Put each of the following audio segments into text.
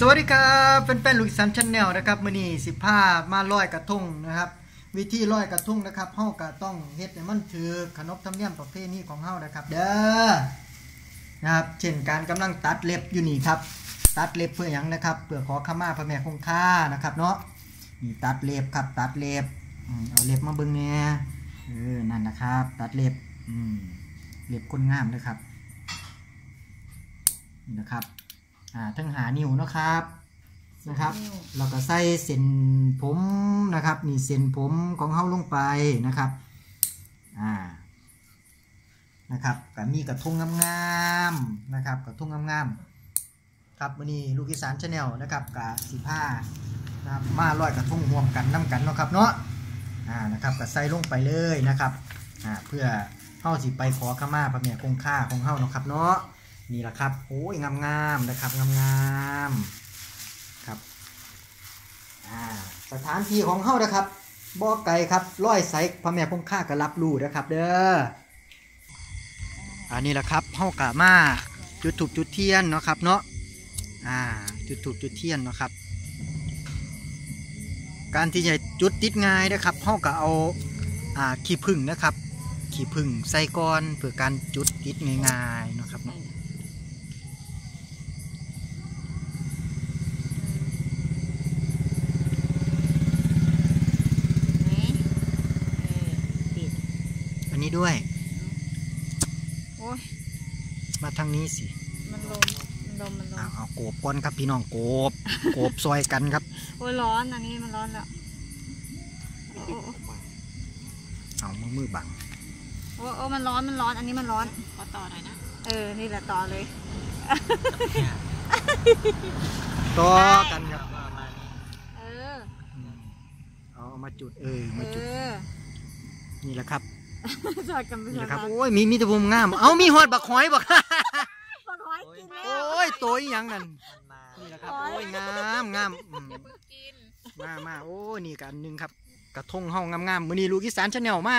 สวัสดีครับเป็นแฟนๆลูกสันชันแนลนะครับมือนี้สิผ้ามาลอยกระทงนะครับ วิธีลอยกระทงนะครับเฮาก็ต้องเฮ็ดให้มันถือขนบธรรมเนียมประเพณีของเฮานะครับ เด้อนะครับ เช่นการกำลังตัดเล็บอยู่นี่ครับ ตัดเล็บเพื่อหยังนะครับเพื่อขอขมาพระแม่คงคานะครับเนาะนี่ตัดเล็บครับ ตัดเล็บเอาเล็บมาเบิ่งแหน่เออนั่นนะครับ ตัดเล็บอืมเล็บคนงามเลยครับนะครับ อ่าทั้งหานิ้วเนาะครับนะครับเราก็ใส่เส้นผมนะครับนี่เส้นผมของเฮาลงไปนะครับอ่านะครับก็มีกระทงงามๆนะครับกระทงงามๆครับวันนี้ลูกอีสานชาแนลนะครับกับสีผ้านะครับมาลอยกระทงรวมกันน้กันเนาะครับเนาะอ่านะครับก็ใส่ลงไปเลยนะครับอ่าเพื่อเฮาสิไปขอขมาพระแม่คงค่าของเฮาเนาะครับเนาะ นี่แหละครับโอ้ยงามๆนะครับงามๆครับอ่าสถานที่ของเฮานะครับบ่อไก่ครับร้อยใสพระแม่คงค่าก็รับรู้นะครับ เด้ออันนี้แหละครับเฮากะมาจุดถูกจุดเทียนเนาะครับเนาะอ่าจุดถูกจุดเทียนเนาะครับ การที่จะจุดติดง่ายนะครับเฮากะเอาอ่าขี้ผึ้งนะครับขี้ผึ้งใส่ก้อนเพื่อการจุดติดง่ายๆเนาะครับเนาะ อั นนี้ด้วย โอ้ยมาทางนี้สิ มันลมมันลมมันลเอามเอาโกบก้อนครับพี่น้องโกบโกบซอยกันครับ โอ้ยร้อนอันนี้มันร้อนแล้วโอ้โอ้โอ้เอามือมือบังโอ้โอ้มันร้อนมันร้อนอันนี้มันร้อนขอต่อหน่อยนะ เออ นี่แหละต่อเลย ต่อกันครับประมาณนี้เอออืมเอาเอามาจุดเออเอมาจุดอนี่แหละครับ จอดกันไปนี่จแหอละดครับกันโอ้ยมีมีแตะบุมงาม เอามีหอดบักหอยบัก ปวดหัวกินแล้วโอ้ยตัวอีหยังนั่นมันมานี่แหละครับหอยโอ้ยงามงามอืมกินมามาโอ้ยนี่กันหนึ่งครับ กระทงเฮางามงามมือนี้ลูกอีสานชาแนลมา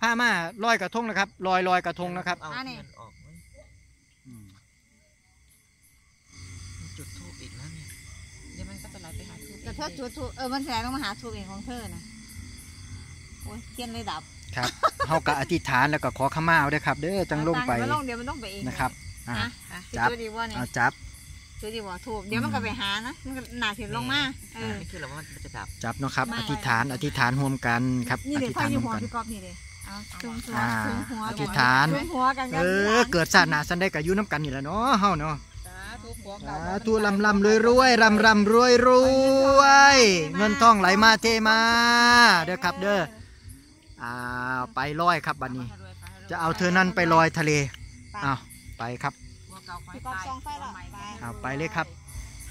ผ้ามาลอยกระทงนะครับลอยลอยกระทงนะครับเอาเทียนออกเว้ยอืมมันจุดทูบอีกแล้วเนี่ย เดี๋ยวมันก็จะไหลไปหาทูบแต่เธอจุดทูบเออมันแสดงต้องมาหาทูบเองของเธอนะโอ้ยเทียนเลยดับ ครับเฮากะอธิษฐานแล้วก็ขอขมาเอาเด้อครับ เด้อจังลงไปมันลงเดี๋ยวมันต้องไปเองนะครับอ่านะอะจับจุดดีว่าเนี่ยเอาจับจุดดีว่าทูบเดี๋ยวมันก็ไปหานะมันก็หนาถึงลงมาเออนี่คือเราว่ามันจะดับจับเนาะครับไม่อธิษฐานอธิษฐานร่วมกันครับนี่อเดี๋ยธิวษไฟฐานอยู่ร่วมหัวกันพี่ก๊อฟนี่เลยเอาจุงหัวอ่าจุงหัวอธิษฐานจุงหัวกันเอกันอเกิดชาติหน้าสันได้กับยุน้ำกันนี่แหละเนาะเฮาเนาะสาธุผัวสาธุลำลำรวยรวยรำรำรวยรวยเงินทองไหลมาเทมาเด้อครับเด้อ อ่าไปลอยครับบัดนี้ จะเอาเธอนั้นไปลอยทะเลอ้าวไปครับผัวเก่าไฟพี่ก๊อฟตายซองไฟหรอไปเอาไปเลยครับ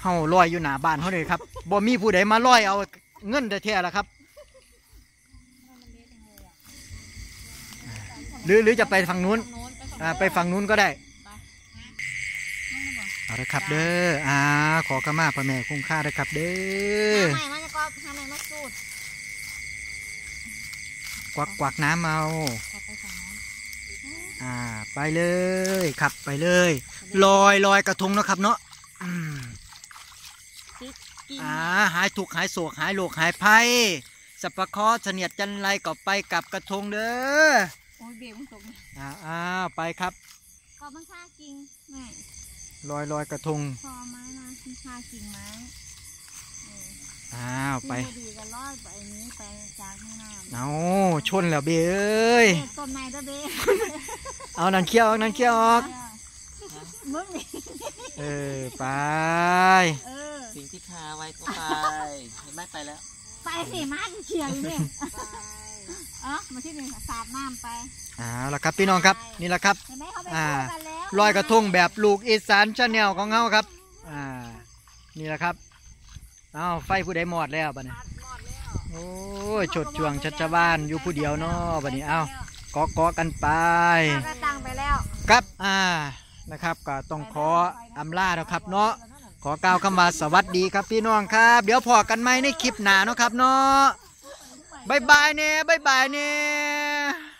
เฮาลอยอยู่หน้าบ้านเฮาเลยครับบ่มีผู้ใดมาลอยเอาเงินแท้ๆล่ะครับ หรือหรือจะไปฝั่งนู้นโน้นไปฝั่งอ่าไปฝั่งนู้นก็ได้เอาละครับเด้ออ่าขอขมาพระแม่คงค่าเลยครับเด้อหาใหม่มาจะก๊อฟหาใหม่มาสูด กวักกวักน้ำเอาก๊อฟไปฝั่งโน้นอ่า ไปเลยครับไปเลยลอยลอยกระทงเนาะครับเนาะอืมกินอ่าหายทุกข์หายโศกหายโรคหายภัยสัพพะเคราะห์เสนียดจันไรก็ไปกับกระทงเด้อโอ้ยเบี้ยมึงตกเนี่ยอ่าอ้าวไปครับก๊อฟมันฆ่ากิ่งแม่ลอยลอยกระทงพอไม้มามันฆ่ากิ่งไม้เอ ออ้าวที่ไปพอดีก็ลอดไปนี้ไปจากแม่น้ำเอาชนแล้วเบ้เอ้ยเด็ดต้นไม้เด้อเบ้เอานั่นเคี้ยวออกนั่นเคี้ยวออกมึงนี่เออไปเออสิ่งที่คาไว้ก็ไปเห็นไหมไปแล้ว ไปสิมาเฉียวอยู่นี่เอ๋อมาที่นี่สาดน้ำไปเอาละครับพี่น้องครับนี่แหละครับเห็นไหมเขาไปอ่าคู่กันแล้วลอยกระทงแบบลูกอีสานชาแนลของเขาครับอ่านี่แหละครับ เอาไฟผู้ใดหมอดแล้วบัดนี้โอ้ยฉดช่วงชัชบ้านอยู่ผู้เดียวเนาะบัดนี้เอาเกาะเกาะกันไปเราก็ตั้งไปแล้วครับอ่านะครับก็ต้องขออำลาแล้วครับเนาะขอกล่าวคำว่าสวัสดีครับพี่น้องครับ เดี๋ยวพอกันไหมในคลิปหน้าเนาะครับเนาะบายบายเนี่ยบายบายเนี่ย